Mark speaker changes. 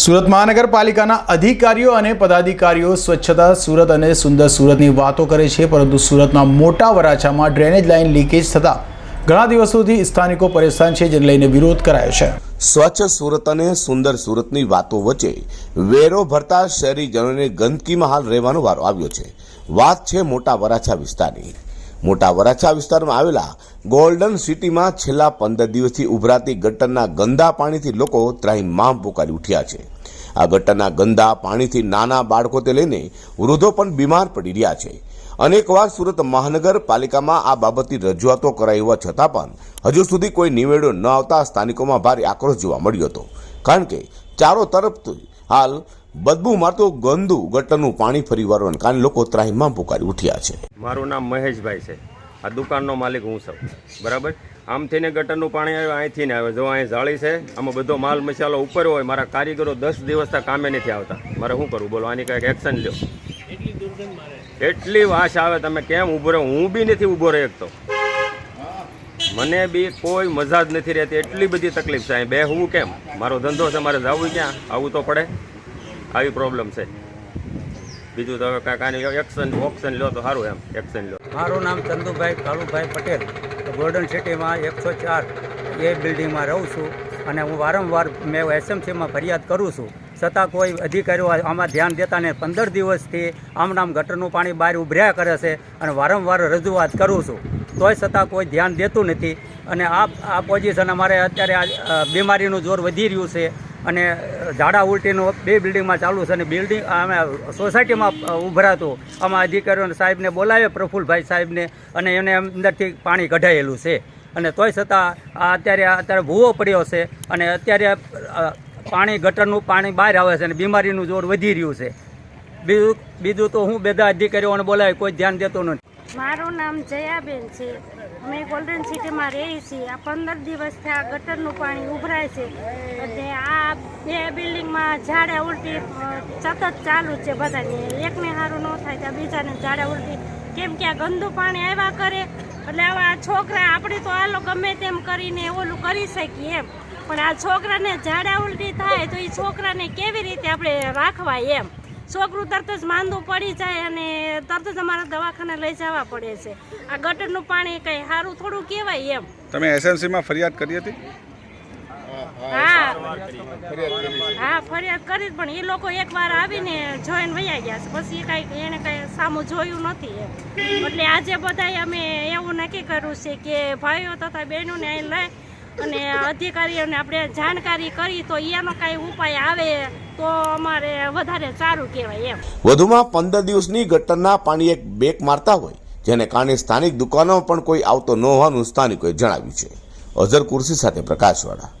Speaker 1: સુરત મહાનગરપાલિકાના અધિકારીઓ અને પદાધિકારીઓ સ્વચ્છતા સુરત અને સુંદર સુરતની વાતો કરે છે, પરંતુ સુરતના મોટા વરાછામાં ડ્રેનેજ લાઇન લીકેજ થતાં ઘણા દિવસોથી સ્થાનિકો પરેશાન છે, જેને લઈને વિરોધ કરાયો છે.
Speaker 2: સ્વચ્છ સુરત અને સુંદર સુરતની વાતો વચ્ચે વેરો ભરતા શહેરીજનોને ગંદકીમાં હાલ રહેવાનો વારો આવ્યો છે. વાત છે મોટા વરાછા વિસ્તારની. મોટા વરાછા વિસ્તારમાં આવેલા ગોલ્ડન સિટીમાં છેલ્લા પંદર દિવસથી ઉભરાતી ગટરના ગંદા પાણીથી લોકો ત્રાહિમામ પોકારી ઉઠ્યા છે. આ ગટરના ગંદા પાણીથી નાના બાળકોથી લઈને વૃદ્ધો પણ બીમાર પડી રહ્યા છે. અનેકવાર સુરત મહાનગરપાલિકામાં આ બાબતની રજૂઆતો કરાઈ હોવા છતાં પણ હજુ સુધી કોઈ નિવેડો ન આવતા સ્થાનિકોમાં ભારે આક્રોશ જોવા મળ્યો હતો. કારણ કે ચારો તરફથી હાલ બદબુ મારતું ગંદુ ગટરનું પાણી ફરી વળવાને કારણે લોકો ત્રાહીમામ પોકારી ઉઠ્યા છે.
Speaker 3: મારું નામ મહેશભાઈ છે. આ દુકાનનો માલિક હું છું. બરાબર? આમથી ને ગટરનું પાણી આવે અહીંથી ને આવે જો અહીં જાળી છે, આમાં બધો માલ મસાલો ઉપર હોય, મારા કારીગરો દસ દિવસના કામે નથી આવતા. મારે શું કરવું? બોલો, આની કંઈક એક્શન લ્યો. એટલી વાસ આવે, તમે કેમ ઊભો રહો? હું બી નથી ઊભો રહ્યો તો મને બી કોઈ મજા જ નથી રહેતી. એટલી બધી તકલીફ છે. અહીં બેહવું કેમ? મારો ધંધો છે, મારે જવું ક્યાં? આવું તો પડે. આવી પ્રોબ્લેમ છે. બીજું તમે હવે કાંઈ કાંઈ એક્શન ઓપ્શન લો તો સારું એમ એક્શન લો.
Speaker 4: મારું નામ ચંદુભાઈ કાળુભાઈ પટેલ. ગોલ્ડન સિટીમાં એકસો ચાર એ બિલ્ડિંગમાં રહું છું અને હું વારંવાર મેં એસએમસીમાં ફરિયાદ કરું છું. છતાં કોઈ અધિકારીઓ આમાં ધ્યાન દેતા ને પંદર દિવસથી આમ નામ ગટરનું પાણી બહાર ઉભર્યા કરે છે અને વારંવાર રજૂઆત કરું છું. તોય છતાં કોઈ ધ્યાન દેતું નથી. અને આ આ પોઝિશન અમારે અત્યારે બીમારીનું જોર વધી રહ્યું છે. અને ઝાડા ઉલટીનું બે બિલ્ડિંગમાં ચાલુ છે અને બિલ્ડિંગ અમે સોસાયટીમાં ઉભરાતું આમાં અધિકારીઓને સાહેબને બોલાવે પ્રફુલભાઈ સાહેબને, અને એને અંદરથી પાણી કઢાયેલું છે. અને તોય છતાં આ અત્યારે અત્યારે ભૂવો પડ્યો છે અને અત્યારે પાણી, ગટરનું પાણી બહાર આવે છે અને બીમારીનું જોર વધી રહ્યું છે. બીજું બીજું તો હું બધા અધિકારીઓને બોલાવે કોઈ ધ્યાન દેતો નથી.
Speaker 5: મારું નામ જયાબેન છે. અમે ગોલ્ડન સિટીમાં રહીએ છીએ. આ પંદર દિવસથી આ ગટરનું પાણી ઉભરાય છે. અને આ બે બિલ્ડિંગમાં ઝાડા ઉલટી સતત ચાલુ છે બધાને. એકને સારું ન થાય ત્યાં બીજાને ઝાડા ઉલટી. કેમ કે આ ગંદુ પાણી આવ્યા કરે, એટલે હવે આ છોકરા આપણે તો આલો ગમે તેમ કરીને ઓલું કરી શકીએ એમ. પણ આ છોકરાને ઝાડા ઉલટી થાય તો એ છોકરાને કેવી રીતે આપણે રાખવા એમ? છોકરું તરત જ માંદું પડી જાય અને તરત જ અમારા દવાખાને લઈ જવા પડે છે. આ ગટરનું પાણી કંઈ સારું થોડું કહેવાય એમ.
Speaker 6: તમે એસએમસીમાં ફરિયાદ કરી હતી?
Speaker 5: હા. હા ફરિયાદ કરી પણ એ લોકો એકવાર આવીને જોઈને વયા ગયા છે. પછી કાંઈ એને કાંઈ સામું જોયું નથી એમ. એટલે આજે બધાએ અમે એવું નક્કી કર્યું છે કે ભાઈઓ તથા બહેનોને અહીં લઈ અને અધિકારીઓને આપણે જાણકારી કરી તો એનો કાંઈ ઉપાય આવે તો અમારે વધારે સારું કહેવાય એમ.
Speaker 2: વધુમાં પંદર દિવસની ગટરના પાણી એક બેક મારતા હોય, જેને કારણે સ્થાનિક દુકાનો પણ કોઈ આવતો ન હોવાનું સ્થાનિકોએ જણાવ્યું છે. અઝર કુર્સી સાથે પ્રકાશવાળા.